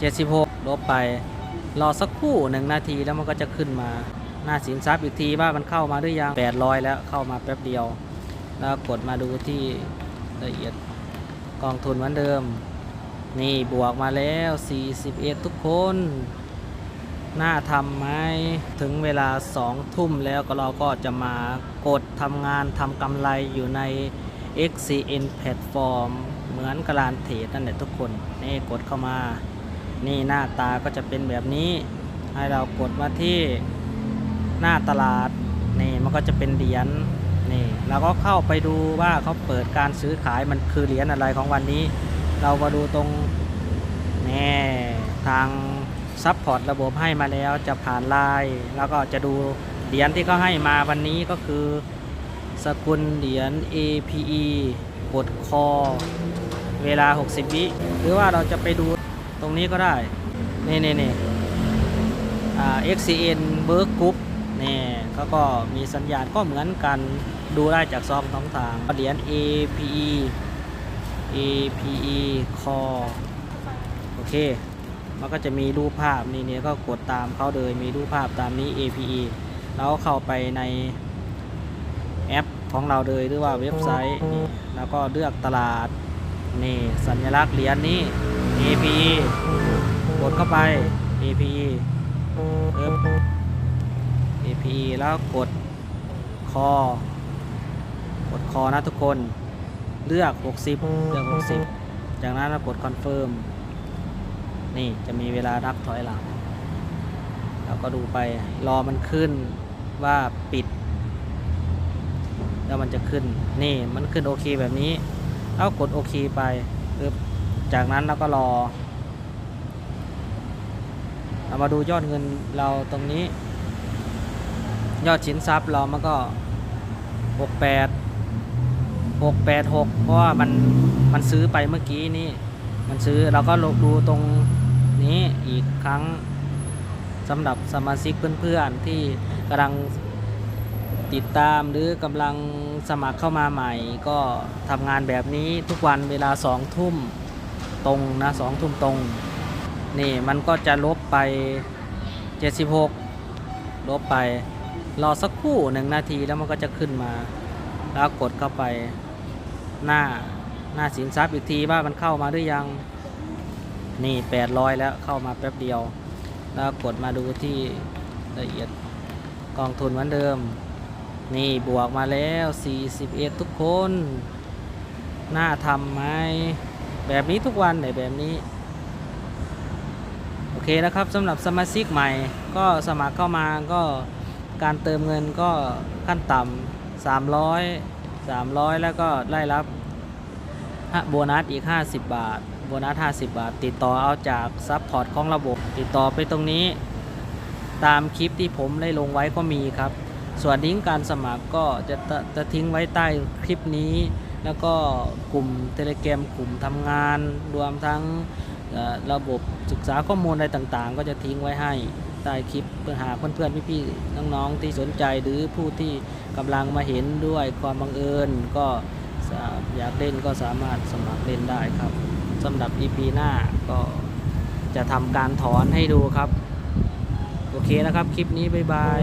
76 ลบไป รอสักครู่หนึ่งนาทีแล้วมันก็จะขึ้นมา หน้าสินทรัพย์อีกทีว่ามันเข้ามาหรือยัง 800 แล้วเข้ามาแป๊บเดียว แล้วกดมาดูที่ละเอียดกองทุนเหมือนเดิม นี่บวกมาแล้ว 41 ทุกคน น่าทำไหมถึงเวลา 2 ทุ่มแล้วก็เราก็จะมากดทำงานทำกำไรอยู่ใน XCN Platform เหมือนกบลานเทรดนั่นแหละทุกคน นี่กดเข้ามา นี่หน้าตาก็จะเป็นแบบนี้ ให้เรากดมาที่หน้าตลาดนี่มันก็จะเป็นเหรียญนี่เราก็เข้าไปดูว่าเขาเปิดการซื้อขายมันคือเหรียญอะไรของวันนี้ เรามาดูตรงนี่ทางซัพพอร์ตระบบให้มาแล้วจะผ่านไลน์แล้วก็จะดูเหรียญที่เขาให้มาวันนี้ก็คือ สกุลเหรียญ APE กดคอ เวลา 60 วิหรือว่าเราจะไปดู ตรงนี้ก็ได้ นี่นี่นี่อ่า XCN b e r Group นี่เขาก็มีสัญญาณก็เหมือนกันดูได้จากซองท้องทางเหรียญ APE APE Core โอเค มันก็จะมีรูปภาพนี่เนี่ยก็กดตามเขาเลยมีรูปภาพตามนี้ APE แล้วเข้าไปในแอปของเราเลยหรือว่าเว็บไซต์นี่แล้วก็เลือกตลาดนี่สัญลักษณ์เหรียญนี้ APE กดเข้าไป APE เอิบ APE แล้วกดคอกดคอนะทุกคนเลือก 60 เลือก 60 จากนั้นเรากดคอนเฟิร์มนี่จะมีเวลานับถอยหลังเราก็ดูไปรอมันขึ้นว่าปิด แล้วมันจะขึ้นนี่มันขึ้นโอเคแบบนี้เอากดโอเคไปปึ๊บ จากนั้นเราก็รอ เรามาดูยอดเงินเราตรงนี้ ยอดสินทรัพย์เรามันก็ 68 686 เพราะว่ามันมันซื้อไปเมื่อกี้นี้มันซื้อเราก็ลงดูตรงนี้อีกครั้งสำหรับสมาชิกเพื่อนๆที่กำลังติดตามหรือกำลังสมัครเข้ามาใหม่ ก็ทำงานแบบนี้ทุกวันเวลาสองทุ่ม ตรงนะสองทุ่มตรง นี่มันก็จะลบไป 76 ลบไป รอสักครู่หนึ่งนาทีแล้วมันก็จะขึ้นมา แล้วกดเข้าไปหน้าหน้าสินทรัพย์อีกทีว่ามันเข้ามาหรือยัง นี่ 800 แล้วเข้ามาแป๊บเดียว แล้วกดมาดูที่ละเอียดกองทุนเหมือนเดิม นี่บวกมาแล้ว 41 ทุกคน น่าทำไหม แบบนี้ทุกวันไหนแบบนี้ โอเคนะครับสำหรับสมาชิกใหม่ ก็สมัครเข้ามาก็การเติมเงินก็ขั้นต่ำ300 300 แล้วก็ได้รับโบนัสอีก 50 บาท โบนัส 50 บาท ติดต่อเอาจากซัพพอร์ตของระบบ ติดต่อไปตรงนี้ ตามคลิปที่ผมได้ลงไว้ก็มีครับ ส่วนลิงก์การสมัครก็จะจะจะทิ้งไว้ใต้คลิปนี้ แล้วก็กลุ่มเทเล gram กลุ่มทำงาน รวมทั้งระบบศึกษาข้อมูลอะไรต่างๆ ก็จะทิ้งไว้ให้ใต้คลิปเพื่อหากเพื่อนๆพี่ๆน้องๆที่สนใจหรือผู้ที่กำลังมาเห็นด้วยความบังเอิญก็อยากเล่นก็สามารถสมัครเล่นได้ครับสำหรับ EP หน้าก็จะทำการถอนให้ดูครับ โอเคนะครับ คลิปนี้ บ๊ายบาย